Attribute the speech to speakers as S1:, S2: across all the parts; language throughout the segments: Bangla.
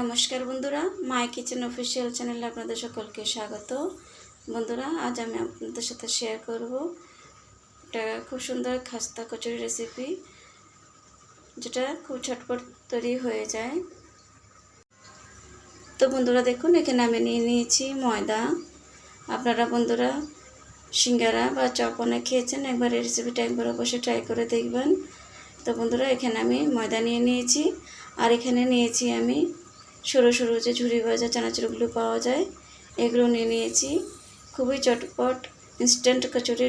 S1: নমস্কার বন্ধুরা মাই কিচেন অফিসিয়াল চ্যানেলে আপনাদের সকলকে স্বাগত। বন্ধুরা, আজ আমি আপনাদের সাথে শেয়ার করব একটা খুব সুন্দর খাস্তা কচুরি রেসিপি যেটা খুব ছটপট তৈরি হয়ে যায়। তো বন্ধুরা, দেখুন, এখানে আমি নিয়ে নিয়েছি ময়দা। আপনারা বন্ধুরা সিঙ্গারা বা চপ অনেক খেয়েছেন, একবার এই রেসিপিটা একবার অবশ্যই ট্রাই করে দেখবেন। তো বন্ধুরা, এখানে আমি ময়দা নিয়ে নিয়েছি, আর এখানে নিয়েছি আমি সরু সরু যে ঝুড়ি ভাজা চানাচুরগুলো পাওয়া যায়, এগুলো নিয়ে নিয়েছি। খুবই চটপট ইনস্ট্যান্ট কচুরি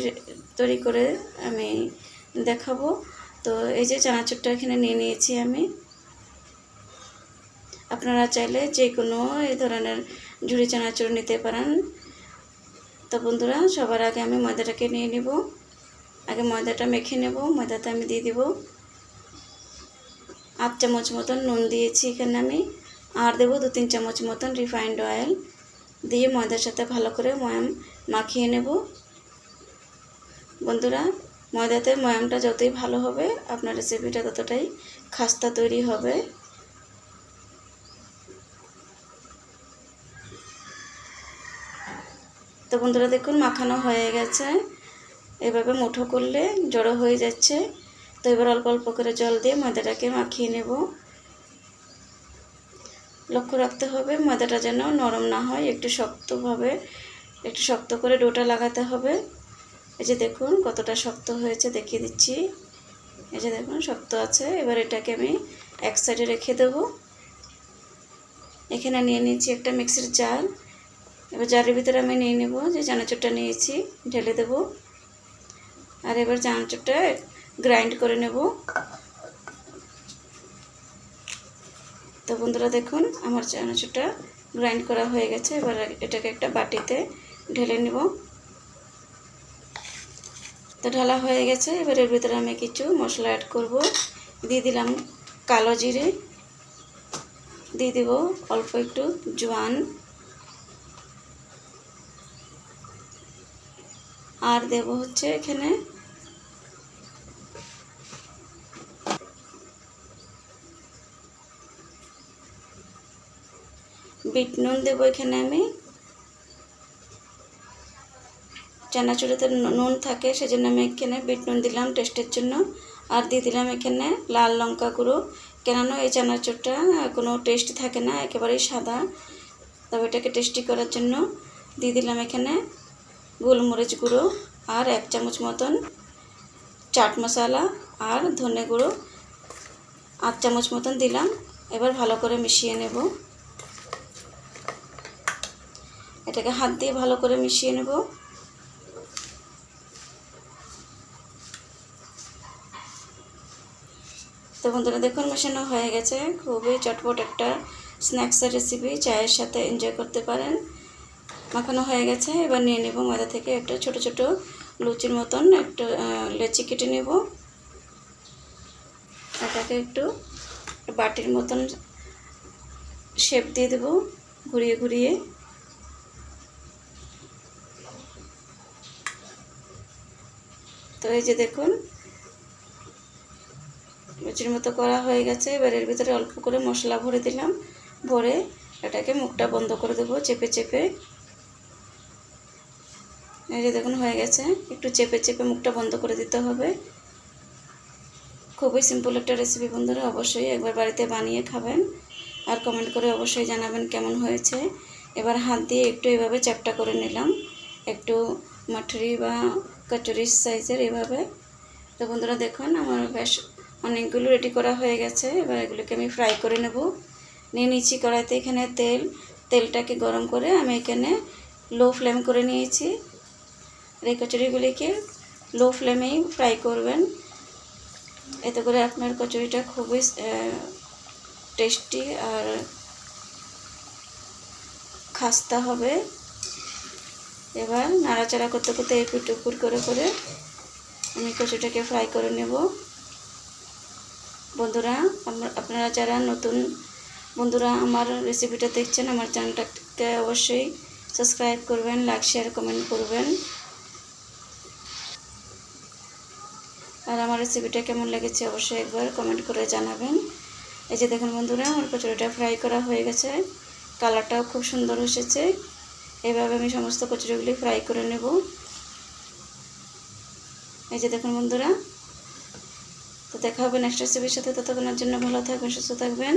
S1: তৈরি করে আমি দেখাবো। তো এই যে চানাচুরটা এখানে নিয়ে নিয়েছি আমি। আপনারা চাইলে যে কোনো এই ধরনের ঝুড়ি চানাচুর নিতে পারেন। তো বন্ধুরা, সবার আগে আমি ময়দাটাকে নিয়ে নিব। আগে ময়দাটা মেখে নেব, ময়দাতে আমি দিয়ে দিব। আট চামচ মতন নুন দিয়েছি এখানে আমি। আর দেবো দু তিন চামচ মতন রিফাইন্ড অয়েল দিয়ে ময়দার সাথে ভালো করে ময়াম মাখিয়ে নেব। বন্ধুরা, ময়দাতে ময়ামটা যতই ভালো হবে, আপনার রেসিপিটা ততটাই খাস্তা তৈরি হবে। তো বন্ধুরা, দেখুন মাখানো হয়ে গেছে। এভাবে মুঠো করলে জড়ো হয়ে যাচ্ছে। তো এবার অল্প অল্প করে জল দিয়ে ময়দাটাকে মাখিয়ে নেব। লক্ষ্য রাখতে হবে ময়দাটা যেন নরম না হয়, একটু শক্তভাবে, একটু শক্ত করে ডোটা লাগাতে হবে। এই যে দেখুন কতটা শক্ত হয়েছে, দেখিয়ে দিচ্ছি। এই যে দেখুন শক্ত আছে, এবার এটাকে আমি এক সাইডে রেখে দেবো। এখানে নিয়ে নিয়েছি একটা মিক্সির জার। এবার জারের ভিতরে আমি নিয়ে নেব, যে চানাচুরটা নিয়েছি, ঢেলে দেব। আর এবার চানাচুরটা গ্রাইন্ড করে নেব। তো বন্ধুরা দেখুন, আমার চানাচুরটা গ্রাইন্ড করা হয়ে গেছে। এবার এটাকে একটা বাটিতে ঢেলে নেব। তো ঢালা হয়ে গেছে। এবার এর ভিতরে আমি কিছু মশলা অ্যাড করব। দিয়ে দিলাম কালো জিরে। দিয়ে দিব অল্প একটু জোয়ান। আর দেব হচ্ছে এখানে বিট নুন দেবো এখানে আমি। চানাচুরিতে নুন থাকে, সেজন্য আমি এখানে বিট নুন দিলাম টেস্টের জন্য। আর দিয়ে দিলাম এখানে লাল লঙ্কা গুঁড়ো। কেননা এই চানাচুরটা কোনো টেস্ট থাকে না, একেবারেই সাদা। তবে এটাকে টেস্টি করার জন্য দিয়ে দিলাম এখানে গোলমরিচ গুঁড়ো আর এক চামচ মতন চাট মশলা আর ধনে গুঁড়ো। আধ চামচ মতন দিলাম। এবার ভালো করে মিশিয়ে নেব। এটাকে হাত দিয়ে ভালো করে মিশিয়ে নেব। তো বন্ধুরা দেখুন, মেশানো হয়ে গেছে। খুবই চটপট একটা স্ন্যাক্সের রেসিপি চায়ের সাথে এনজয় করতে পারেন। মাখানো হয়ে গেছে। এবার নিয়ে নেব ময়দা থেকে একটা ছোট ছোট লুচির মতন একটা লেচি কেটে নেব। এটাকে একটু বাটির মতন শেপ দিয়ে দেব। ঘুরিয়ে ঘুরিয়ে। তো এই যে দেখুন লুচির মতো করা হয়ে গেছে। এবার এর ভিতরে অল্প করে মশলা ভরে দিলাম। ভরে এটাকে মুখটা বন্ধ করে দেবো চেপে চেপে। এই যে দেখুন, হয়ে গেছে। একটু চেপে চেপে মুখটা বন্ধ করে দিতে হবে। খুবই সিম্পল একটা রেসিপি বন্ধুরা, অবশ্যই একবার বাড়িতে বানিয়ে খাবেন। আর কমেন্ট করে অবশ্যই জানাবেন কেমন হয়েছে। এবার হাত দিয়ে একটু এভাবে চ্যাপটা করে নিলাম। একটু মাঠরি বা কচুরির সাইজের এভাবে। তো বন্ধুরা দেখুন, আমার বেশ অনেকগুলো রেডি করা হয়ে গেছে। এবার এগুলোকে আমি ফ্রাই করে নেব। নিয়ে নিচ্ছি কড়াইতে এখানে তেল। তেলটাকে গরম করে আমি এখানে লো ফ্লেম করে নিয়েছি। আর এই কচুরিগুলিকে লো ফ্লেমেই ফ্রাই করবেন। এতে করে আপনার কচুরিটা খুবই টেস্টি আর খাস্তা হবে। এবার নাড়াচাড়া করতে করতে এপুট উপুর করে করে আমি কচুটাকে ফ্রাই করে নেব। বন্ধুরা আপনারা যারা নতুন, বন্ধুরা আমার রেসিপিটা দেখছেন, আমার চ্যানেলটাকে অবশ্যই সাবস্ক্রাইব করবেন লাইক শেয়ার কমেন্ট করবেন। আর আমার রেসিপিটা কেমন লেগেছে অবশ্যই একবার কমেন্ট করে জানাবেন। এই যে দেখুন বন্ধুরা, আমার কচুরিটা ফ্রাই করা হয়ে গেছে। কালারটাও খুব সুন্দর এসেছে। এভাবে আমি সমস্ত কচুরিগুলি ফ্রাই করে নেব। এই যে দেখুন বন্ধুরা, তো দেখা হবে নেক্সট রেসিপির সাথে। ততক্ষণের জন্য ভালো থাকবেন, সুস্থ থাকবেন।